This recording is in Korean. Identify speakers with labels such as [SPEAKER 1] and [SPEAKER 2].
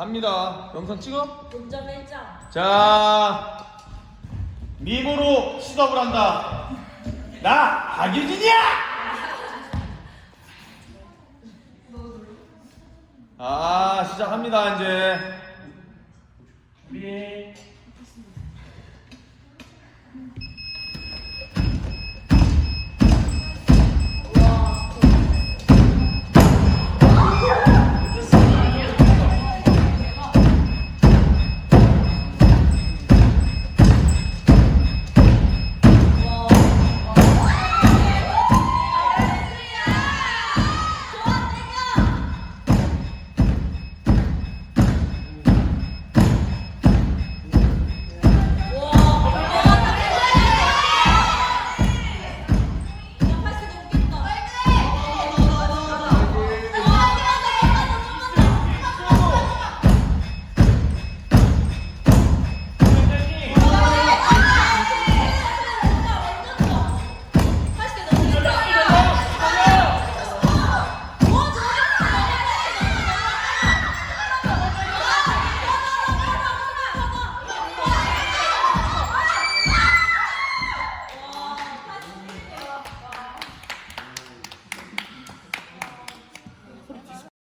[SPEAKER 1] 갑니다. 영상 찍어?
[SPEAKER 2] 0.1점.
[SPEAKER 1] 자, 미모로 시덥을 한다. 나 박유진이야! 아, 시작합니다, 이제. 우리